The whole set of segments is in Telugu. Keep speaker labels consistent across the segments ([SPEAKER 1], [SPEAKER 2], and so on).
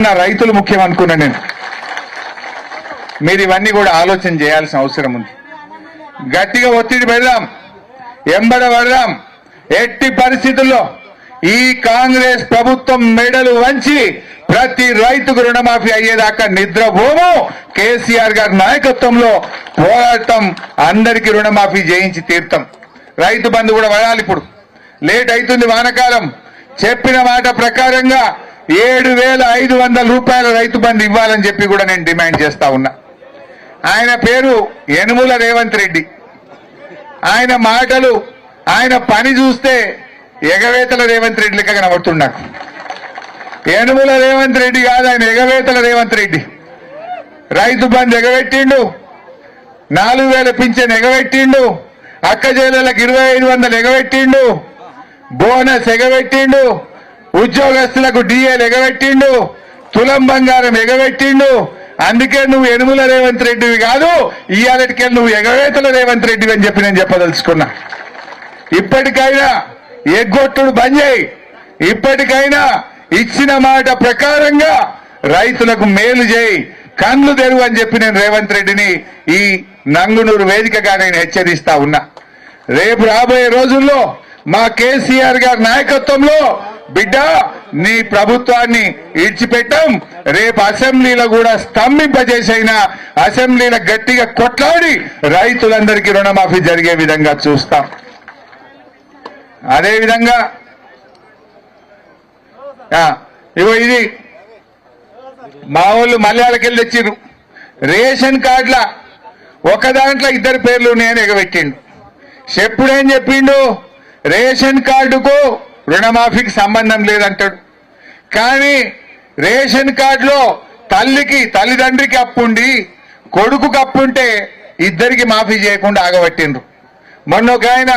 [SPEAKER 1] నా రైతులు ముఖ్యం అనుకున్నా నేను. మీరు ఇవన్నీ కూడా ఆలోచన చేయాల్సిన అవసరం ఉంది. గట్టిగా ఒత్తిడి పెడదాం. ఎంబడ పడదాం. ఎట్టి పరిస్థితుల్లో ఈ కాంగ్రెస్ ప్రభుత్వం మెడలు వంచి ప్రతి రైతుకు రుణమాఫీ అయ్యేదాకా నిద్రపోము. కేసీఆర్ గారి నాయకత్వంలో పోరాటం అందరికీ రుణమాఫీ చేయించి తీర్థం రైతు బంధు కూడా వడాలి ఇప్పుడు. లేట్ అవుతుంది వానకాలం. చెప్పిన మాట ప్రకారంగా ఏడు వేల ఐదు వందల రూపాయల రైతు బంధు ఇవ్వాలని చెప్పి కూడా నేను డిమాండ్ చేస్తా ఉన్నా. ఆయన పేరు యనుముల రేవంత్ రెడ్డి. ఆయన మాటలు ఆయన పని చూస్తే ఎగవేతల రేవంత్ రెడ్డి లెక్క కనబడుతుంది నాకు. యనుముల రేవంత్ రెడ్డి కాదు ఆయన ఎగవేతల రేవంత్ రెడ్డి. రైతు బంధు ఎగబెట్టిండు నాలుగు వేల పింఛన్ ఎగబెట్టిండు అక్క ఇరవై ఐదు వందలు ఎగబెట్టిండు బోనస్ ఎగబెట్టిండు ఉద్యోగస్తులకు డిఏలు ఎగబెట్టిండు తులం బంగారం ఎగబెట్టిండు. అందుకే నువ్వు ఎనుముల రేవంత్ రెడ్డివి కాదు ఇవాళటికెళ్ళి నువ్వు ఎగవేతల రేవంత్ రెడ్డివి అని చెప్పి నేను చెప్పదలుచుకున్నా. ఇప్పటికైనా ఎగ్గొట్టుడు బంద్ చేయి. ఇప్పటికైనా ఇచ్చిన మాట ప్రకారంగా రైతులకు మేలు చేయి. కన్ను తెరువు అని చెప్పి నేను రేవంత్ రెడ్డిని ఈ నంగునూరు వేదికగా నేను హెచ్చరిస్తా ఉన్నా. రేపు రాబోయే రోజుల్లో మా కేసీఆర్ గారి నాయకత్వంలో బిడ్డ నీ ప్రభుత్వాన్ని ఇడిచిపెట్టాం రేపు అసెంబ్లీలో కూడా స్తంభింపజేసైనా అసెంబ్లీలో గట్టిగా కొట్లాడి రైతులందరికీ రుణమాఫీ జరిగే విధంగా చూస్తాం. అదే విధంగా ఇగో ఇది మా వాళ్ళు మలయాళకెళ్ళి తెచ్చిర్రు. రేషన్ కార్డుల ఒక దాంట్లో ఇద్దరు పేర్లు నేను ఎగబెట్టిండు. చెప్పుడేం చెప్పిండు? రేషన్ కార్డుకు రుణమాఫీకి సంబంధం లేదంటాడు. కానీ రేషన్ కార్డులో తల్లికి తల్లిదండ్రికి అప్పుండి కొడుకు అప్పుంటే ఇద్దరికి మాఫీ చేయకుండా ఆగబట్టిండ్రు. మొన్న ఒక ఆయన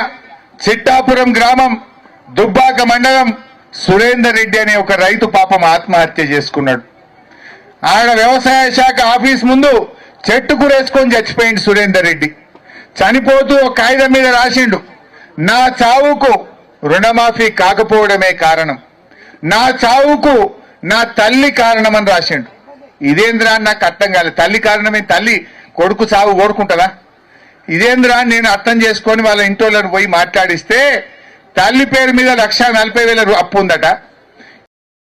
[SPEAKER 1] చిట్టాపురం గ్రామం దుబ్బాక మండలం సురేందర్ రెడ్డి అనే ఒక రైతు పాపం ఆత్మహత్య చేసుకున్నాడు. ఆడ వ్యవసాయ శాఖ ఆఫీస్ ముందు చెట్టు కూరేసుకొని చచ్చిపోయింది సురేందర్ రెడ్డి. చనిపోతూ ఒక కాగితం మీద రాసిండు నా చావుకు రుణమాఫీ కాకపోవడమే కారణం. నా చావుకు నా తల్లి కారణమని రాసిండు. ఇదేంద్రా నాకు అర్థం కాలేదు తల్లి కారణమే తల్లి కొడుకు చావు కోరుకుంటుందా? ఇదేంద్రా నేను అర్థం చేసుకొని వాళ్ళ ఇంటోళ్ళని పోయి మాట్లాడిస్తే తల్లి పేరు మీద లక్ష నలభై వేల రూ- అప్పు ఉందట.